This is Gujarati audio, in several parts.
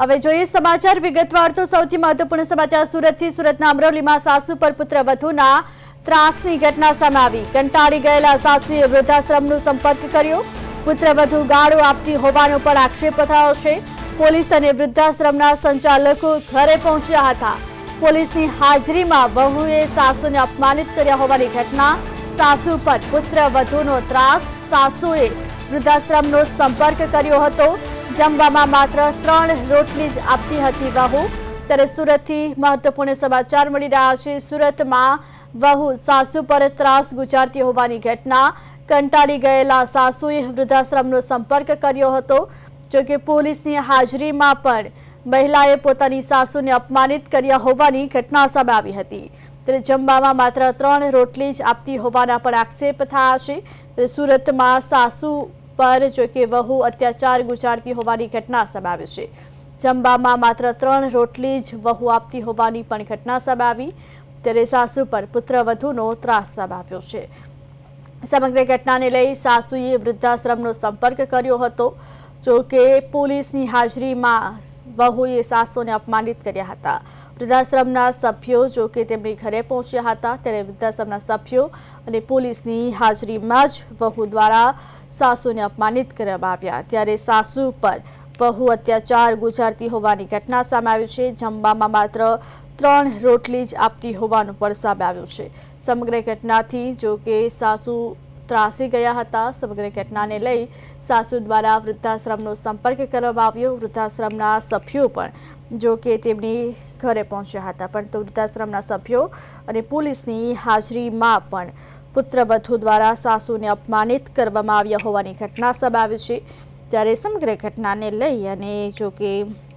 હવે જોઈએ સમાચાર. વિગતવાર તો સૌથી મહત્વપૂર્ણ સમાચાર સુરતથી સુરતના અમરોલીમાં સાસુ પર પુત્ર વધુના ત્રાસની ઘટના સામે આવી. કંટાળી ગયેલા સાસુએ વૃદ્ધાશ્રમનો સંપર્ક કર્યો. પુત્ર વધુ ગાળો આપતી હોવાનો પણ આક્ષેપ થયો છે. પોલીસ અને વૃદ્ધાશ્રમના સંચાલકો ઘરે પહોંચ્યા હતા. પોલીસની હાજરીમાં વહુએ સાસુને અપમાનિત કર્યા હોવાની ઘટના. સાસુ પર પુત્ર વધુનો ત્રાસ. સાસુએ વૃદ્ધાશ્રમનો સંપર્ક કર્યો હતો. જમવામાં માત્ર ત્રણ રોટલી જ આપતી હતી વહુ. ત્યારે સુરતથી મહત્વપૂર્ણ સમાચાર મળી રહ્યા છે. સુરતમાં વહુ સાસુ પર ત્રાસ ગુજારતી હોવાની ઘટના. કંટાળી ગયેલા સાસુએ વૃદ્ધાશ્રમનો સંપર્ક કર્યો હતો. જોકે પોલીસની હાજરીમાં પણ મહિલાએ પોતાની સાસુને અપમાનિત કર્યા હોવાની ઘટના સામે આવી હતી. ત્યારે જમવામાં માત્ર ત્રણ રોટલી જ આપતી હોવાના પણ આક્ષેપ થયા છે. સુરતમાં સાસુ પર જોકે વહુ અત્યાચાર ગુજારતી હોવાની ઘટના સામે આવી છે. જમવામાં માત્ર ત્રણ રોટલી જ વહુ આપતી હોવાની પણ ઘટના સામે આવી ત્યારે સાસુ પર પુત્રવધુનો ત્રાસ સામે છે. સમગ્ર ઘટનાને લઈ સાસુએ વૃદ્ધાશ્રમનો સંપર્ક કર્યો હતો. જો કે પોલીસની હાજરીમાં વહુએ સાસુને અપમાનિત કર્યા હતા. વૃદ્ધાશ્રમના સભ્યો જો કે તેમની ઘરે પહોંચ્યા હતા, ત્યારે વૃદ્ધાશ્રમના સભ્યો અને પોલીસની હાજરીમાં જ વહુ દ્વારા સાસુને અપમાનિત કરવામાં આવ્યા. ત્યારે સાસુ પર વહુ અત્યાચાર ગુજારતી હોવાની ઘટના સામે આવી છે. જમવામાં માત્ર ત્રણ રોટલી જ આપતી હોવાનું પણ સામે આવ્યું છે. સમગ્ર ઘટનાથી જો કે સાસુ ત્રાસી ગયા હતા. સમગ્ર ઘટનાને લઈ સાસુ દ્વારા વૃદ્ધાશ્રમનો સંપર્ક કરવામાં આવ્યો. વૃદ્ધાશ્રમના સભ્યો પણ જો કે તેમની ઘરે પહોંચ્યા હતા. પરંતુ વૃદ્ધાશ્રમના સભ્યો અને પોલીસની હાજરીમાં પણ પુત્રવધુ દ્વારા સાસુને અપમાનિત કરવામાં આવ્યા હોવાની ઘટના સામે આવી છે. ત્યારે સમગ્ર ઘટનાને લઈ અને જો કે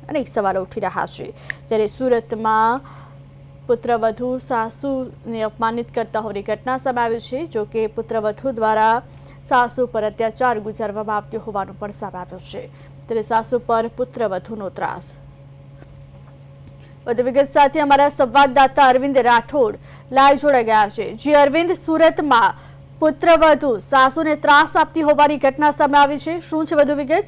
અનેક સવાલો ઉઠી રહ્યા છે. ત્યારે સુરતમાં પુત્રવધુ સાસુને અપમાનિત કરતા હોવાની ઘટના સામે છે, જો કે પુત્રવધુ દ્વારા સાસુ પર અત્યાચાર ગુજારવામાં આવતો હોવાનું પણ સામે છે. ત્યારે સાસુ પર પુત્રવધુનો ત્રાસ. વધુ વિગત સાથે અમારા સંવાદદાતા અરવિંદ રાઠોડ લાઈવ જોડાઈ ગયા છે. જે અરવિંદ, સુરતમાં પુત્રવધુ સાસુને ત્રાસ આપતી હોવાની ઘટના સામે આવી છે. શું છે વધુ વિગત?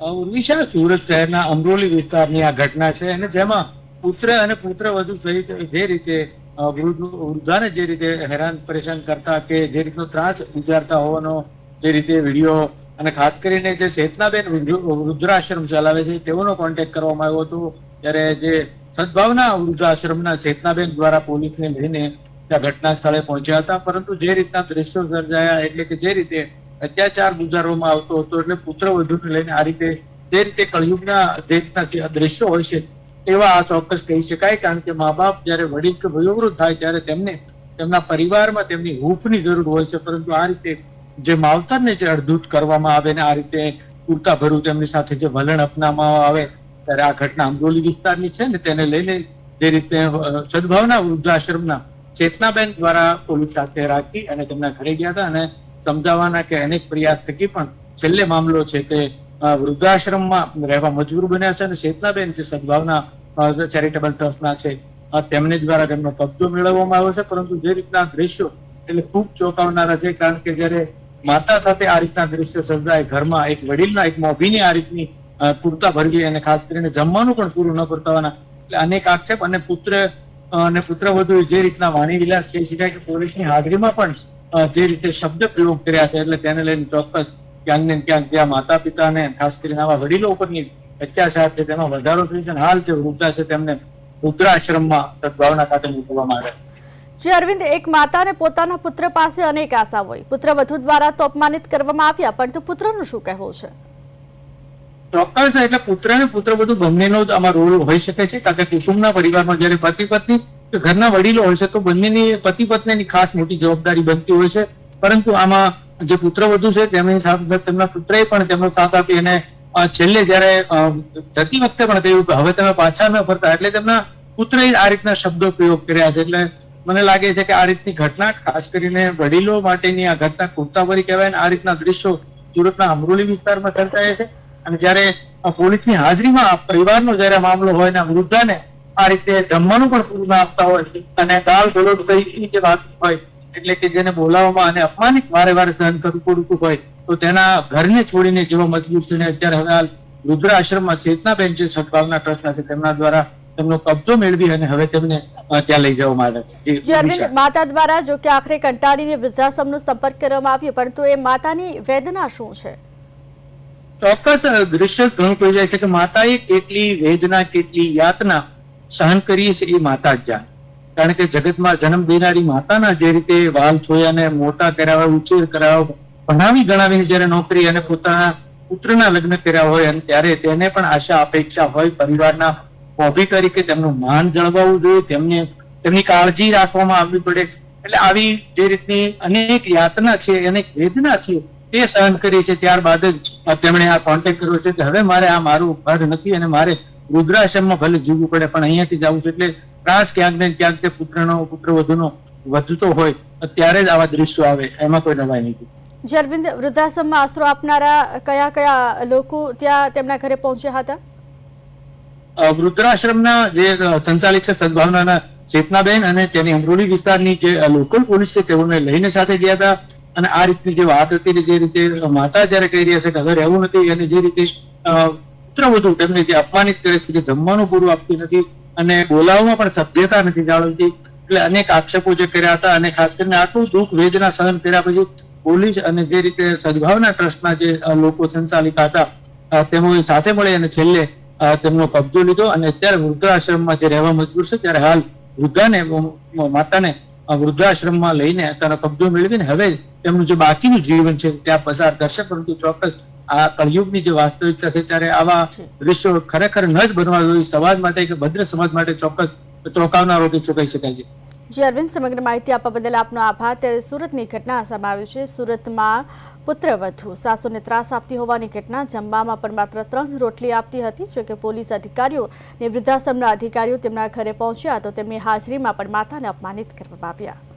ઉર્વિશા સુરત શહેરના અમરોલી વિસ્તારની આ ઘટના છે અને જેમાં પુત્ર અને પુત્ર વધુ સહિત જે રીતે વૃદ્ધાને જે રીતે હેરાન, પરેશાન કરતા કે જે રીતનો ત્રાસ ગુજારતા હોવાનો જે રીતે વીડિયો અને ખાસ કરીને જે ચેતનાબેન વૃદ્ધાશ્રમ ચલાવે છે, તેઓનો કોન્ટેક્ટ કરવામાં આવ્યો હતો. ત્યારે જે સદભાવના વૃદ્ધાશ્રમના ચેતનાબેન દ્વારા પોલીસને લઈને ત્યાં ઘટના સ્થળે પહોંચ્યા હતા. પરંતુ જે રીતના દ્રશ્યો સર્જાયા એટલે કે જે રીતે અત્યાચાર ગુજારવામાં આવતો હતો એટલે પુત્ર વધુને લઈને આ રીતે જે રીતે કળયુગના જે રીતના દ્રશ્યો હોય છે એવા આ ચોક્કસ કહી શકાય, કારણ કે મા બાપ જ્યારે વડીલ કે વયોવૃદ્ધ થાય ત્યારે તેમને તેમના પરિવારમાં તેમની હૂંફની જરૂર હોય છે, પરંતુ આ રીતે જે માવતરને જે અડધૂત કરવામાં આવે ને આ રીતે પૂરતા ભરું તેમની સાથે જે વલણ અપનાવવામાં આવે, ત્યારે આ ઘટના અમરોલી વિસ્તારની છે ને તેને લઈને જે રીતે સદભાવના વૃદ્ધાશ્રમના ચેતનાબેન દ્વારા પોલીસ સાથે રાખી અને તેમના ઘરે ગયા હતા અને સમજાવવાના કે અનેક પ્રયાસ થકી પણ છેલ્લે મામલો છે તે વૃદ્ધાશ્રમમાં રહેવા મજબૂર બન્યા છે અને ચેતનાબેન જે સદભાવના ચેરિટેબલ ટ્રસ્ટના છે તેમને દ્વારા તેમનો કબજો મેળવવામાં આવ્યો છે. પરંતુ જે રીતના દ્રશ્યો, એટલે ખૂબ ચોંકાવનારા છે, કારણ કે જ્યારે માતા સાથે આ રીતના દ્રશ્યો સર્જાય, ઘરમાં એક વડીલના એક મોભીની આ રીતની પૂરતા ભરવી અને ખાસ કરીને જમવાનું પણ પૂરું ન કરતા હોવાના એટલે અનેક આક્ષેપ અને પુત્ર અને પુત્ર વધુ જે રીતના વાણી વિલાસ છે સિવાય કે પોલીસની હાજરીમાં પણ જે રીતે શબ્દ પ્રયોગ કર્યા છે, એટલે તેને લઈને ચોક્કસ ક્યાંક ને ક્યાંક જ્યાં માતા પિતાને ખાસ કરીને આવા વડીલો ઉપરની અત્યાચાર છે તેનો વધારો થયો છે હાલ જે વૃદ્ધા છે તેમને વૃદ્ધાશ્રમમાં સદભાવના ખાતે મોકલવામાં આવે જી અરવિંદ એક માતાને પોતાના પુત્ર પાસે અનેક આશા હોય. પુત્રવધુ દ્વારા તો અપમાનિત કરવામાં આવ્યા પરંતુ પુત્રનું શું કહેવું છે? ચોક્કસ એટલે પુત્ર અને પુત્ર બધું બંનેનો જ આમાં રોલ હોઈ શકે છે કારણ કે કુટુંબના પરિવારમાં જયારે પતિ પત્ની કે ઘરના વડીલો હોય છે તો બંનેની પતિ પત્નીની ખાસ મોટી જવાબદારી બનતી હોય છે. પરંતુ આમાં જે પુત્ર વધુ છે, તેમની સાથે તેમના પુત્રએ પણ તેમનો સાથ આપી અને છેલ્લે જ્યારે જતી વખતે પણ કહ્યું કે હવે તમે પાછા ન ફરતા, એટલે તેમના પુત્રએ આ રીતના શબ્દો પ્રયોગ કર્યા છે. એટલે મને લાગે છે કે આ રીતની ઘટના, ખાસ કરીને વડીલો માટેની આ ઘટના કુર્તાભરી કહેવાય અને આ રીતના દ્રશ્યો સુરતના અમરોલી વિસ્તારમાં સર્જાય છે. અને જ્યારે પોલીસની હાજરીમાં પરિવારનો જ્યારે મામલો હોય ને વૃદ્ધાને આ રીતે જમવાનું પણ પૂરું ના આપતા હોય અને ગાળ ગલોટ સહિતની જે વાત હોય એટલે કે જેને બોલાવવામાં અને અપમાનિત વારે વારે સહન કરવું પડતું હોય તો તેના ઘરને છોડીને જેવા મજબૂર છે અત્યારે હવે હાલ રુદ્ર આશ્રમમાં ચેતનાબેન જે સદભાવના ટ્રસ્ટના છે તેમના દ્વારા તેમનો કબજો મેળવી અને હવે તેમને ત્યાં લઈ જવામાં આવ્યા છે. માતા દ્વારા જો કે આખરે કંટાળીને વૃદ્ધાશ્રમનો સંપર્ક કરવામાં આવ્યો પરંતુ એ માતાની વેદના શું છે? ચોક્કસ દ્રશ્ય ઘણું કહી જાય છે કે માતાએ કેટલી વેદના કેટલી યાતના સહન કરી છે એ માતા જ જાણે. કારણ કે જગતમાં જન્મ દેનારી માતાના જે રીતે વાલ છોયાને મોટા કરાવવા ઉછેર કરાવવા ભણાવી ગણાવીને જયારે નોકરી અને પોતાના પુત્રના લગ્ન કર્યા હોય અને ત્યારે તેને પણ આશા, અપેક્ષા હોય પરિવારના હોબી તરીકે તેમનું માન જળવાવું જોઈએ, તેમને તેમની કાળજી રાખવામાં આવવી પડે. એટલે આવી જે રીતની અનેક યાતના છે, અનેક વેદના છે, તે સહન કરી છે. ત્યારબાદ જ તેમણે આ કોન્ટેક્ટ કર્યો છે કે હવે મારે આ મારું ઘર નથી અને મારે રુદ્રાશ્રમમાં ભલે જીવવું પડે પણ અહીંયાથી જવું છે. એટલે ત્રાસ ક્યાંક ને ક્યાંક તે પુત્રનો પુત્ર વધુનો વધતો હોય ત્યારે જ આવા દ્રશ્યો આવે. એમાં કોઈ નવાઈ નથી જે અરવિંદ વૃદ્ધાશ્રમમાં આશરો આપનારા કયા કયા લોકો ત્યાં તેમના ઘરે પહોંચ્યા હતા? વૃદ્ધાશ્રમના જે સંચાલિત સંચાલક છે સદભાવનાના ચેતનાબેન અને તેની અમરોલી વિસ્તારની જે લોકલ પોલીસ છે તેઓને લઈને સાથે ગયા હતા. અને આ રીતની જે વાત હતી જે રીતે માતા જયારે કહી રહ્યા છે કે હવે રહેવું નથી અને જે રીતે અ, બધું તેમને જે અપમાનિત કરે છે કે જમવાનું પૂરું આપતી નથી અને બોલાવવામાં પણ સભ્યતા નથી જાળવતી. એટલે અનેક આક્ષેપો જે કર્યા હતા અને ખાસ કરીને આટલું દુઃખ વેદના સહન કર્યા પછી પોલીસ અને જે રીતે સદભાવના ટ્રસ્ટના જે લોકો સંચાલિકા હતા અ, સાથે મળી અને છેલ્લે તેમનો કબજો લીધો અને અત્યારે વૃદ્ધાશ્રમમાં જે રહેવા મજબૂર છે ત્યારે હાલ વૃદ્ધાને માતાને વૃદ્ધાશ્રમમાં લઈને તેનો કબજો મેળવીને હવે તેમનું જે બાકીનું જીવન છે ત્યાં પસાર કરશે પરંતુ ચોક્કસ આ કળિયુગની જે વાસ્તવિકતા છે ત્યારે આવા દ્રશ્યો ખરેખર ન જ બનવા જોઈએ. સમાજ માટે કે ભદ્ર સમાજ માટે ચોક્કસ ચોંકાવનારો દૃશ્યો કહી શકાય છે. જી અરવિંદ સમગ્ર માહિતી આપવા બદલ આપનો આભાર. ત્યારે સુરતની ઘટના સામે આવી છે. સુરતમાં પુત્રવધુ સાસુને ત્રાસ આપતી હોવાની ઘટના જમવામાં પણ માત્ર ત્રણ રોટલી આપતી હતી જોકે પોલીસ અધિકારીઓ અને વૃદ્ધાશ્રમના અધિકારીઓ તેમના ઘરે પહોંચ્યા તો તેમની હાજરીમાં પણ માતાને અપમાનિત કરવામાં આવ્યા.